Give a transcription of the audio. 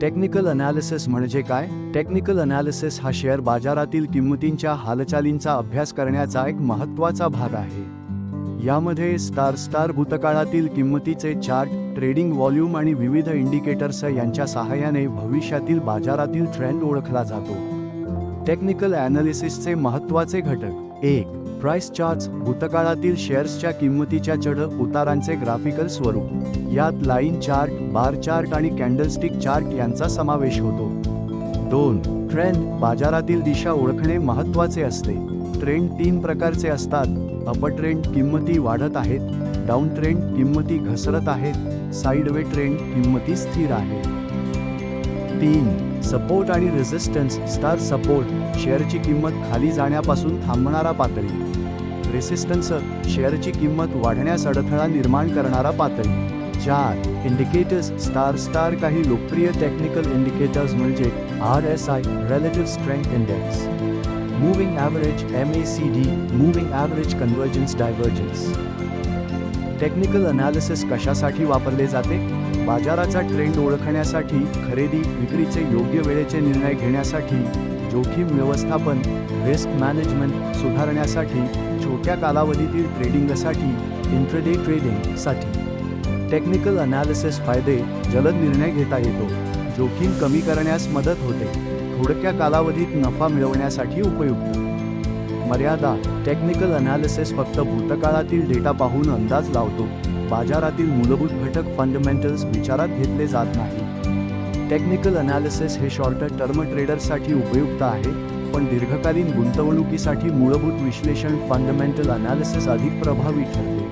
Technical analysis म्हणजे काय? Technical analysis हा शेअर बाजारातील किंमतींच्या हालचालींचा अभ्यास करण्याचा एक महत्त्वाचा भाग आहे. यामध्ये स्टार स्टार भूतकाळातील किंमतीचे चार्ट ट्रेडिंग व्हॉल्यूम आणि विविध इंडिकेटर्स यांच्या सहाय्याने भविष्यातील बाजारातील ट्रेंड ओळखला जातो. टेक्निकल ॲनालिसिसचे महत्त्वाचे घटक एक प्राइस चार्ट्स भूतकाळातील शेअर्सच्या किंमतीच्या चढ उतारांचे ग्राफिकल स्वरूप. यात लाईन चार्ट बार चार्ट आणि कॅन्डलस्टिक चार्ट यांचा समावेश होतो. दोन ट्रेंड बाजारातील दिशा ओळखणे महत्त्वाचे असते. ट्रेंड तीन प्रकारचे असतात. अपर ट्रेंड किंमती वाढत आहेत. डाऊन ट्रेंड किंमती घसरत आहेत. साईडवे ट्रेंड किंमती स्थिर आहे तीन सपोर्ट आणि रेझिस्टन्स स्टार सपोर्ट शेअरची किंमत खाली जाण्यापासून थांबणारा पातळी. रेसिस्टन्स शेअरची किंमत वाढण्यास अडथळा निर्माण करणारा पातळी. चार इंडिकेटर्स स्टार स्टार काही लोकप्रिय टेक्निकल इंडिकेटर्स म्हणजे R S I relative strength index moving average M A C D moving average convergence divergence technical analysis कशासाठी वापरले जाते? बाजाराचा ट्रेंड ओळखण्यासाठी खरेदी विक्रीचे योग्य वेळेचे निर्णय घेण्यासाठी जोखीम व्यवस्थापन रिस्क मॅनेजमेंट सुधारण्यासाठी छोट्या कालावधीतील ट्रेडिंगसाठी इंट्रडे ट्रेडिंगसाठी टेक्निकल अनालिसिस फायदे जलद निर्णय घेता येतो. जोखीम कमी करण्यास मदत होते. थोडक्या कालावधीत नफा मिळवण्यासाठी उपयुक्त. मर्यादा टेक्निकल अनालिसिस फक्त भूतकाळातील डेटा पाहून अंदाज लावतो. बाजारातील मूलभूत घटक फंडमेंटल्स विचारात घेतले जात नाही. टेक्निकल अनालिसिस हे शॉर्ट टर्म ट्रेडरसाठी उपयुक्त आहे पण दीर्घकालीन गुंतवणुकीसाठी मूलभूत विश्लेषण फंडमेंटल अनालिसिस अधिक प्रभावी ठरते.